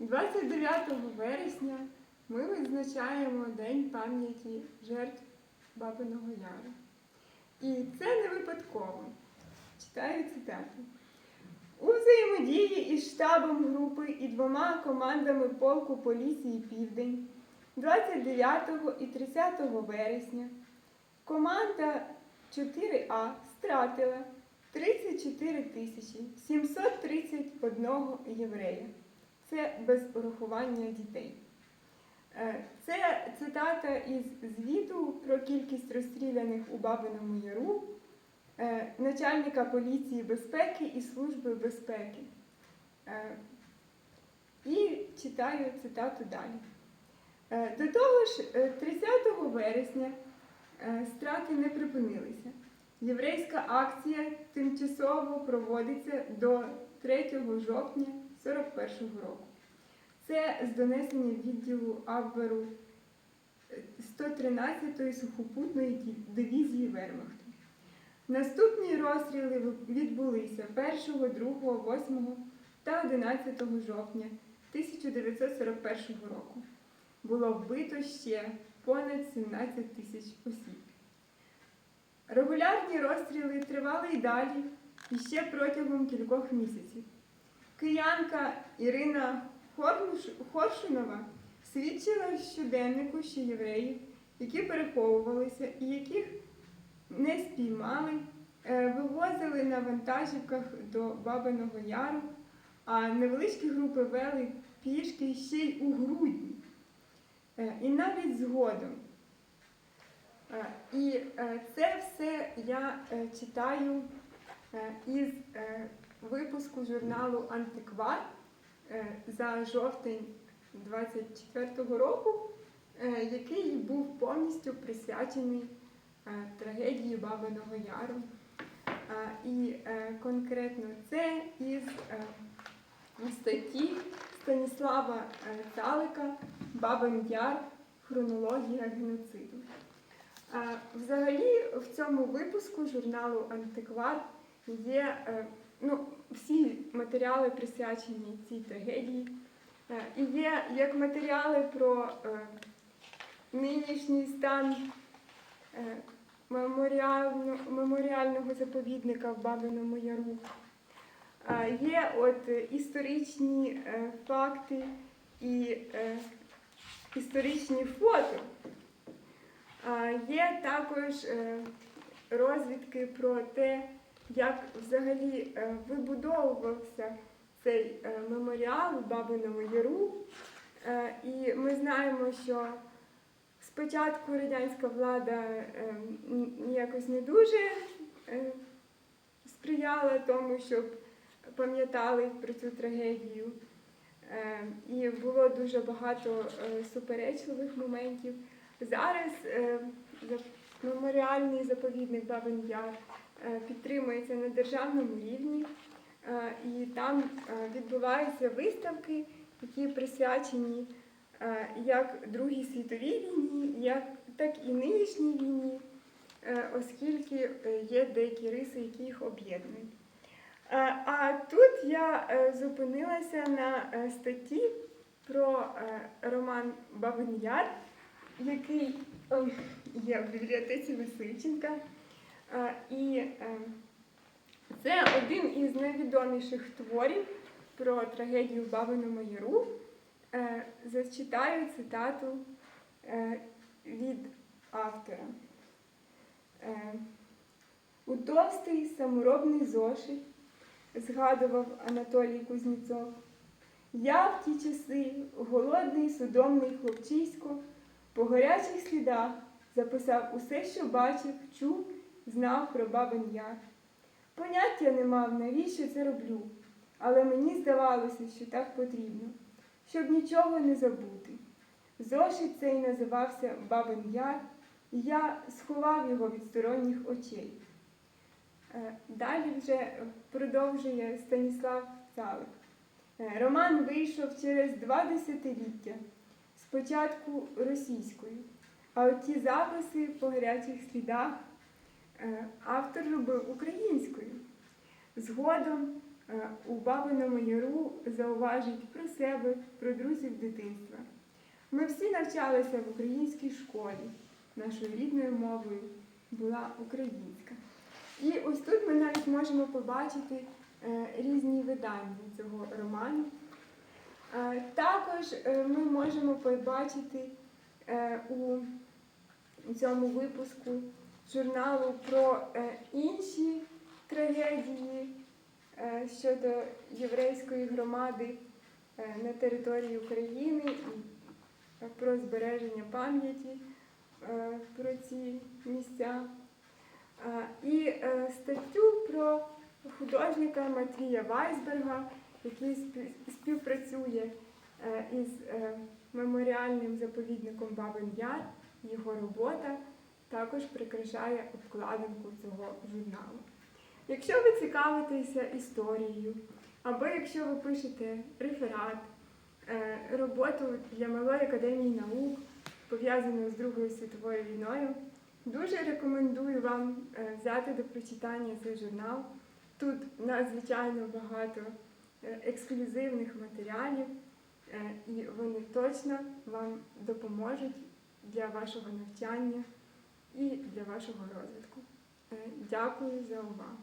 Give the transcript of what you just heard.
29 вересня ми відзначаємо День пам'яті жертв Бабиного Яру. І це не випадково. Читаю цитату. У взаємодії із штабом групи і двома командами полку поліції Південь 29 і 30 вересня команда 4А стратила 34 тисячі 731 єврея. Це без урахування дітей. Е, Це цитата із звіту про кількість розстріляних у Бабиному Яру е, начальника поліції безпеки і служби безпеки. Е, І читаю цитату далі. До того ж, е, 30 вересня страти не припинилися. Єврейська акція тимчасово проводиться до 3 жовтня 41-го року. Це з донесення відділу Абверу е, 113-ї сухопутної дивізії Вермахту. Наступні розстріли відбулися 1, 2, 8 та 11 жовтня 1941 року. Було вбито ще понад 17 тисяч осіб. Регулярні розстріли тривали й далі, і ще протягом кількох місяців. Киянка Ірина Хоршунова свідчила в щоденнику, що євреїв, які переховувалися і яких не спіймали, е, вивозили на вантажівках до Бабиного Яру, а невеличкі групи вели пішки ще й у грудні. Е, І навіть згодом. Е, І це все я читаю із випуску журналу Антиквар е, за жовтень 24-го року, е, який був повністю присвячений е, трагедії Бабиного Яру. І конкретно це із статті Станіслава Цалика Бабин Яр Хронологія геноциду. Взагалі, в цьому випуску журналу Антиквар є ну, всі матеріали присвячені цій трагедії. Е, І є як матеріали про е, нинішній стан е, меморіального заповідника в Бабиному Яру. Є от історичні факти і історичні фото. Є також розвідки про те, як взагалі е, вибудовувався цей е, меморіал у Бабиному Яру. Е, І ми знаємо, що спочатку радянська влада якось не дуже сприяла тому, щоб пам'ятали про цю трагедію. І було дуже багато суперечливих моментів. Зараз меморіальний заповідник Бабин Яр підтримується на державному рівні, е, і там е, відбуваються виставки, які присвячені е, як Другій світовій війні, так і нинішній війні, е, оскільки е, є деякі риси, які їх об'єднують. Е, А тут я е, зупинилася на е, статті про е, роман Бабин Яр, який е, є в бібліотеці Васильченка. І е, це один із найвідоміших творів про трагедію в Бабиному Яру. Е, Зачитаю цитату е, від автора. Е, У товстий саморобний зошит, згадував Анатолій Кузніцов. Я в ті часи, голодний судомний хлопчисько, по гарячих слідах записав усе, що бачив, чув, знав про бабин яр. Поняття не мав, навіщо це роблю, але мені здавалося, що так потрібно, щоб нічого не забути. Зошит цей називався Бабин Яр, і я сховав його від сторонніх очей. Е, Далі вже продовжує Станіслав Цалик. Е, Роман вийшов через два десятиліття, спочатку російською, а от ті записи по гарячих слідах автор робив українською. Згодом е, у Бабиному Яру зауважить про себе, про друзів дитинства. Ми всі навчалися в українській школі. Нашою рідною мовою була українська. І ось тут ми навіть можемо побачити е, різні видання цього роману. Е, Також е, ми можемо побачити е, у цьому випуску журналу про е, інші трагедії е, щодо єврейської громади е, на території України і про збереження пам'яті про ці місця. І статтю про художника Матвія Вайсберга, який спів- співпрацює із меморіальним заповідником Бабин Яр. Його робота також прикрашає обкладинку цього журналу. Якщо ви цікавитеся історією, або якщо ви пишете реферат, е, роботу для Малої академії наук, пов'язану з Другою світовою війною, дуже рекомендую вам е, взяти до прочитання цей журнал. Тут надзвичайно багато е, ексклюзивних матеріалів, і вони точно вам допоможуть для вашого навчання і для вашого розвитку. Е, Дякую за увагу.